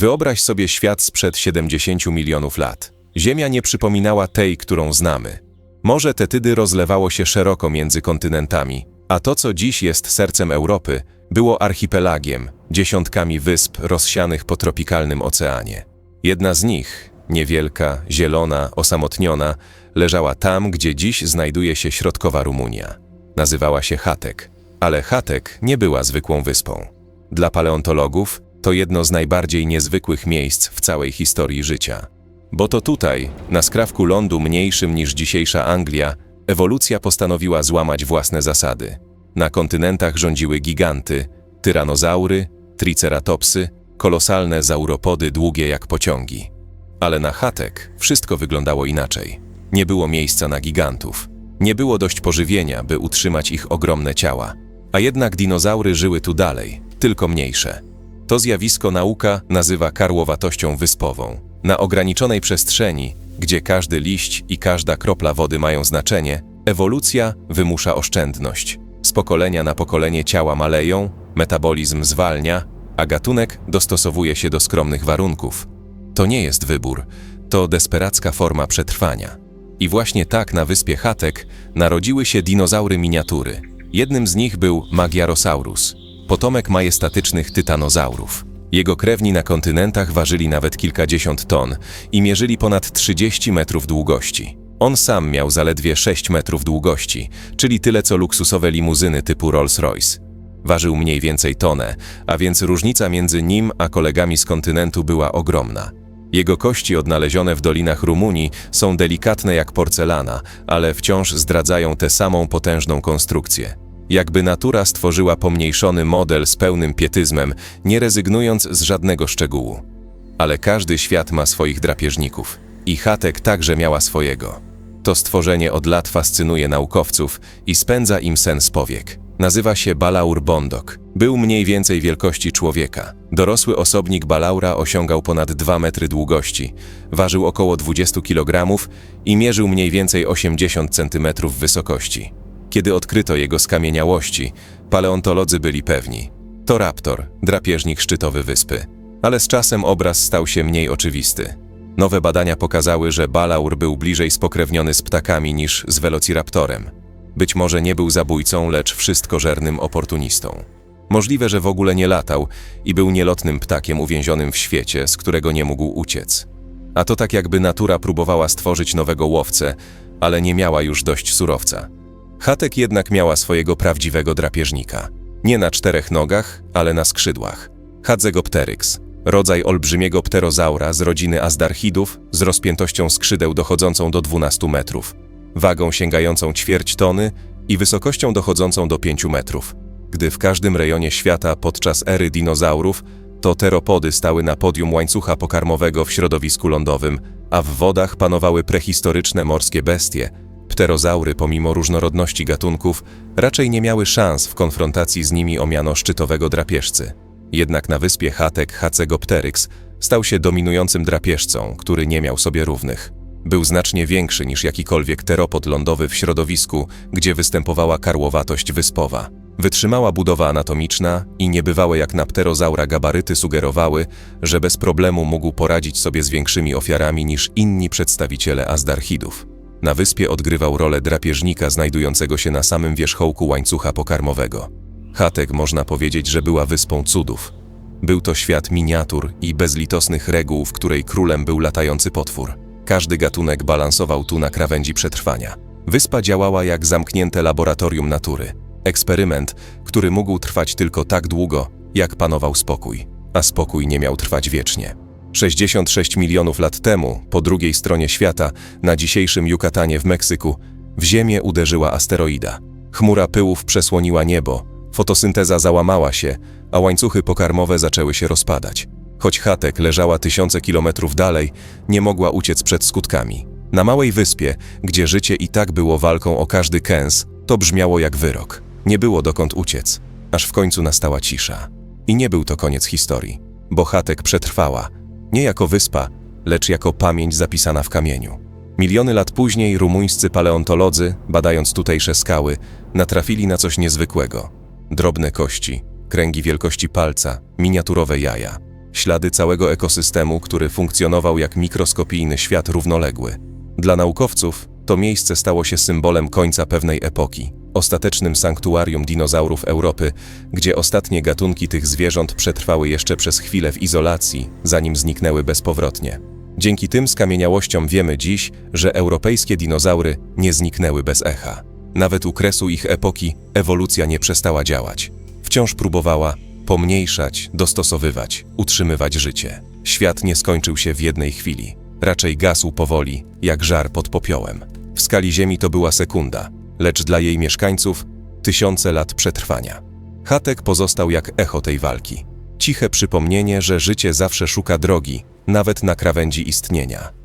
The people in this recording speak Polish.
Wyobraź sobie świat sprzed 70 milionów lat. Ziemia nie przypominała tej, którą znamy. Morze Tetydy rozlewało się szeroko między kontynentami, a to, co dziś jest sercem Europy, było archipelagiem, dziesiątkami wysp rozsianych po tropikalnym oceanie. Jedna z nich, niewielka, zielona, osamotniona, leżała tam, gdzie dziś znajduje się środkowa Rumunia. Nazywała się Hatek, ale Hatek nie była zwykłą wyspą. Dla paleontologów to jedno z najbardziej niezwykłych miejsc w całej historii życia. Bo to tutaj, na skrawku lądu mniejszym niż dzisiejsza Anglia, ewolucja postanowiła złamać własne zasady. Na kontynentach rządziły giganty, tyranozaury, triceratopsy, kolosalne zauropody długie jak pociągi. Ale na Hatek wszystko wyglądało inaczej. Nie było miejsca na gigantów. Nie było dość pożywienia, by utrzymać ich ogromne ciała. A jednak dinozaury żyły tu dalej, tylko mniejsze. To zjawisko nauka nazywa karłowatością wyspową. Na ograniczonej przestrzeni, gdzie każdy liść i każda kropla wody mają znaczenie, ewolucja wymusza oszczędność. Z pokolenia na pokolenie ciała maleją, metabolizm zwalnia, a gatunek dostosowuje się do skromnych warunków. To nie jest wybór, to desperacka forma przetrwania. I właśnie tak na wyspie Hatek narodziły się dinozaury miniatury. Jednym z nich był Magyarosaurus, potomek majestatycznych tytanozaurów. Jego krewni na kontynentach ważyli nawet kilkadziesiąt ton i mierzyli ponad 30 metrów długości. On sam miał zaledwie 6 metrów długości, czyli tyle co luksusowe limuzyny typu Rolls-Royce. Ważył mniej więcej tonę, a więc różnica między nim a kolegami z kontynentu była ogromna. Jego kości odnalezione w dolinach Rumunii są delikatne jak porcelana, ale wciąż zdradzają tę samą potężną konstrukcję. Jakby natura stworzyła pomniejszony model z pełnym pietyzmem, nie rezygnując z żadnego szczegółu. Ale każdy świat ma swoich drapieżników. I Hatek także miała swojego. To stworzenie od lat fascynuje naukowców i spędza im sen z powiek. Nazywa się Balaur Bondok. Był mniej więcej wielkości człowieka. Dorosły osobnik Balaura osiągał ponad 2 metry długości, ważył około 20 kg i mierzył mniej więcej 80 cm wysokości. Kiedy odkryto jego skamieniałości, paleontolodzy byli pewni. To raptor, drapieżnik szczytowy wyspy. Ale z czasem obraz stał się mniej oczywisty. Nowe badania pokazały, że balaur był bliżej spokrewniony z ptakami niż z velociraptorem. Być może nie był zabójcą, lecz wszystkożernym oportunistą. Możliwe, że w ogóle nie latał i był nielotnym ptakiem uwięzionym w świecie, z którego nie mógł uciec. A to tak jakby natura próbowała stworzyć nowego łowcę, ale nie miała już dość surowca. Hatek jednak miała swojego prawdziwego drapieżnika. Nie na czterech nogach, ale na skrzydłach. Hadzegopteryx, rodzaj olbrzymiego pterozaura z rodziny azdarchidów z rozpiętością skrzydeł dochodzącą do 12 metrów, wagą sięgającą ćwierć tony i wysokością dochodzącą do 5 metrów. Gdy w każdym rejonie świata podczas ery dinozaurów to teropody stały na podium łańcucha pokarmowego w środowisku lądowym, a w wodach panowały prehistoryczne morskie bestie, pterozaury pomimo różnorodności gatunków raczej nie miały szans w konfrontacji z nimi o miano szczytowego drapieżcy. Jednak na wyspie Hatek Hacegopteryx stał się dominującym drapieżcą, który nie miał sobie równych. Był znacznie większy niż jakikolwiek teropod lądowy w środowisku, gdzie występowała karłowatość wyspowa. Wytrzymała budowa anatomiczna i niebywałe jak na pterozaura gabaryty sugerowały, że bez problemu mógł poradzić sobie z większymi ofiarami niż inni przedstawiciele azdarchidów. Na wyspie odgrywał rolę drapieżnika znajdującego się na samym wierzchołku łańcucha pokarmowego. Hatek można powiedzieć, że była wyspą cudów. Był to świat miniatur i bezlitosnych reguł, w której królem był latający potwór. Każdy gatunek balansował tu na krawędzi przetrwania. Wyspa działała jak zamknięte laboratorium natury. Eksperyment, który mógł trwać tylko tak długo, jak panował spokój. A spokój nie miał trwać wiecznie. 66 milionów lat temu, po drugiej stronie świata, na dzisiejszym Yucatanie w Meksyku, w Ziemię uderzyła asteroida. Chmura pyłów przesłoniła niebo, fotosynteza załamała się, a łańcuchy pokarmowe zaczęły się rozpadać. Choć Hatek leżała tysiące kilometrów dalej, nie mogła uciec przed skutkami. Na małej wyspie, gdzie życie i tak było walką o każdy kęs, to brzmiało jak wyrok. Nie było dokąd uciec, aż w końcu nastała cisza. I nie był to koniec historii, bo Hatek przetrwała, nie jako wyspa, lecz jako pamięć zapisana w kamieniu. Miliony lat później rumuńscy paleontolodzy, badając tutejsze skały, natrafili na coś niezwykłego. Drobne kości, kręgi wielkości palca, miniaturowe jaja. ślady całego ekosystemu, który funkcjonował jak mikroskopijny świat równoległy. Dla naukowców to miejsce stało się symbolem końca pewnej epoki, ostatecznym sanktuarium dinozaurów Europy, gdzie ostatnie gatunki tych zwierząt przetrwały jeszcze przez chwilę w izolacji, zanim zniknęły bezpowrotnie. Dzięki tym skamieniałościom wiemy dziś, że europejskie dinozaury nie zniknęły bez echa. Nawet u kresu ich epoki ewolucja nie przestała działać. Wciąż próbowała pomniejszać, dostosowywać, utrzymywać życie. Świat nie skończył się w jednej chwili. Raczej gasł powoli, jak żar pod popiołem. W skali Ziemi to była sekunda, lecz dla jej mieszkańców tysiące lat przetrwania. Hatek pozostał jak echo tej walki. Ciche przypomnienie, że życie zawsze szuka drogi, nawet na krawędzi istnienia.